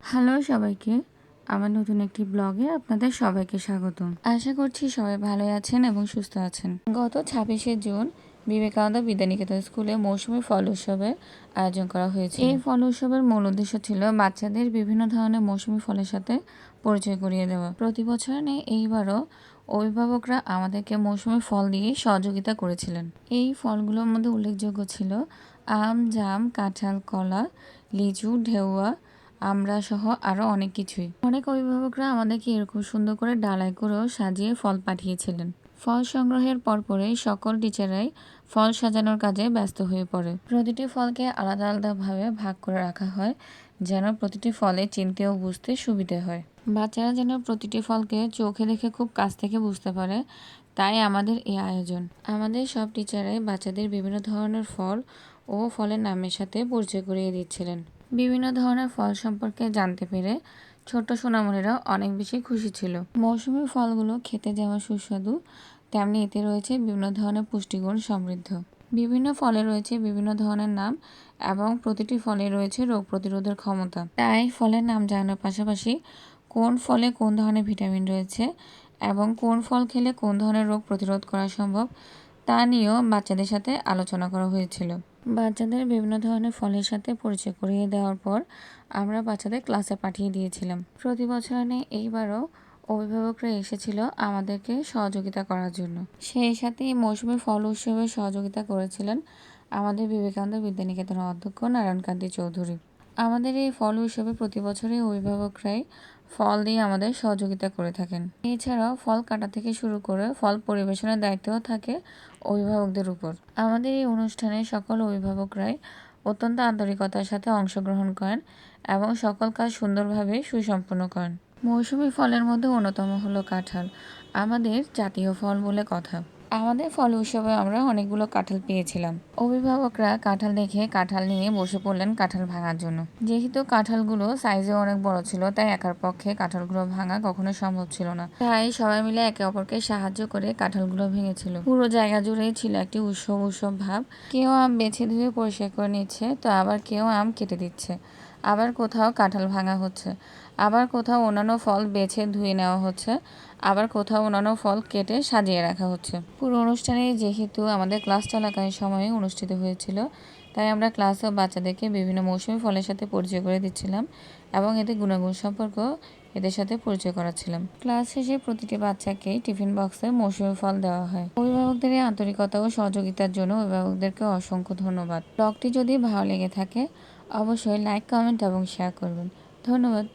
Hello সবাইকে, আমার নতুন একটি ব্লগে আপনাদের সবাইকে স্বাগতম আশা করছি সবাই ভালো আছেন এবং সুস্থ আছেন। গত ছাব্বিশে জুন বিবেকানন্দ বিদ্যানিকেতন স্কুলে মৌসুমী ফল উৎসবের আয়োজন করা হয়েছে এই ফল উৎসবের মূল উদ্দেশ্য ছিল বাচ্চাদের বিভিন্ন ধরনের মৌসুমী ফলের সাথে পরিচয় করিয়ে দেওয়া। প্রতি বছর নেই এইবারও অভিভাবকরা আমাদেরকে মৌসুমী ফল দিয়ে সহযোগিতা করেছিলেন। এই ফলগুলোর মধ্যে উল্লেখযোগ্য ছিল আম, জাম, কাঁঠাল, কলা, লিচু, ঢেউয়া আমরা সহ আরও অনেক কিছুই। অনেক অভিভাবকরা আমাদেরকে এরকম সুন্দর করে ডালাই করেও সাজিয়ে ফল পাঠিয়েছিলেন। ফল সংগ্রহের পরপরেই সকল টিচারাই ফল সাজানোর কাজে ব্যস্ত হয়ে পড়ে। প্রতিটি ফলকে আলাদা আলাদাভাবে ভাগ করে রাখা হয়, যেন প্রতিটি ফলে চিনতে ও বুঝতে সুবিধে হয়। বাচ্চারা যেন প্রতিটি ফলকে চোখে দেখে খুব কাছ থেকে বুঝতে পারে, তাই আমাদের এই আয়োজন। আমাদের সব টিচারাই বাচ্চাদের বিভিন্ন ধরনের ফল ও ফলের নামের সাথে পরিচয় করিয়ে দিচ্ছিলেন। বিভিন্ন ধরনের ফল সম্পর্কে জানতে পেরে ছোট্ট সোনামণিরা অনেক বেশি খুশি ছিল। মৌসুমী ফলগুলো খেতে যেমন সুস্বাদু, তেমনি এতে রয়েছে বিভিন্ন ধরনের পুষ্টিগুণ সমৃদ্ধ। বিভিন্ন ফলে রয়েছে বিভিন্ন ধরনের নাম এবং প্রতিটি ফলে রয়েছে রোগ প্রতিরোধের ক্ষমতা। তাই ফলের নাম জানার পাশাপাশি কোন ফলে কোন ধরনের ভিটামিন রয়েছে এবং কোন ফল খেলে কোন ধরনের রোগ প্রতিরোধ করা সম্ভব তা নিয়েও বাচ্চাদের সাথে আলোচনা করা হয়েছিল। বাচ্চাদের বিভিন্ন ধরনের ফলের সাথে পরিচয় করিয়ে দেওয়ার পর আমরা বাচ্চাদের ক্লাসে পাঠিয়ে দিয়েছিলাম। প্রতি বছর নেই এইবারও অভিভাবকরা এসেছিল আমাদেরকে সহযোগিতা করার জন্য। সেই সাথে এই মৌসুমি ফল উৎসবে সহযোগিতা করেছিলেন আমাদের বিবেকানন্দ বিদ্যানিকেতনের অধ্যক্ষ নারায়ণকান্তি চৌধুরী। আমাদের এই ফল উৎসবে প্রতি বছরই অভিভাবকরাই ফল দিয়ে আমাদের সহযোগিতা করে থাকেন। এছাড়াও ফল কাটা থেকে শুরু করে ফল পরিবেশনের দায়িত্বও থাকে অভিভাবকদের উপর। আমাদের এই অনুষ্ঠানে সকল অভিভাবকরাই অত্যন্ত আন্তরিকতার সাথে অংশগ্রহণ করেন এবং সকল কাজ সুন্দরভাবে সুসম্পন্ন করেন। মৌসুমি ফলের মধ্যে অন্যতম হলো কাঁঠাল, আমাদের জাতীয় ফল বলে কথা। আমাদের ফল উৎসবে আমরা অনেকগুলো কাঁঠাল পেয়েছিলাম। অভিভাবকরা কাঁঠাল দেখে কাঁঠাল নিয়ে বসে পড়লেন কাঁঠাল ভাঙার জন্য। যেহেতু কাঁঠালগুলো সাইজে অনেক বড় ছিল, তাই একার পক্ষে কাঁঠালগুলো ভাঙা কখনো সম্ভব ছিল না। তাই সবাই মিলে একে অপরকে সাহায্য করে কাঁঠালগুলো ভেঙেছিল। পুরো জায়গা জুড়েই ছিল একটি উৎসব উৎসব ভাব। কেউ আম বেছে ধুয়ে পরিষ্কার করে নিচ্ছে, তো আবার কেউ আম কেটে দিচ্ছে। আবার কোথাও কাঁঠাল ভাঙা হচ্ছে। আবার কোথাও অন্যান্য ফল বেছে ধুয়ে নেওয়া হচ্ছে, আবার কোথাও অন্যান্য ফল কেটে সাজিয়ে রাখা হচ্ছে। পুরো অনুষ্ঠানে যেহেতু আমাদের ক্লাস চলাকালীন সময়ে অনুষ্ঠিত হয়েছিল, তাই আমরা ক্লাসে বাচ্চাদেরকে বিভিন্ন মৌসুমি ফলের সাথে পরিচয় করে দিচ্ছিলাম এবং এতে গুণাগুণ সম্পর্ক এদের সাথে পরিচয় করাচ্ছিলাম। ক্লাস শেষে প্রতিটি বাচ্চাকেই টিফিন বক্সে মৌসুমি ফল দেওয়া হয়। অভিভাবকদের আন্তরিকতা ও সহযোগিতার জন্য অভিভাবকদেরকে অসংখ্য ধন্যবাদ। ব্লগটি যদি ভালো লেগে থাকে, অবশ্যই লাইক, কমেন্ট এবং শেয়ার করবেন। ধন্যবাদ।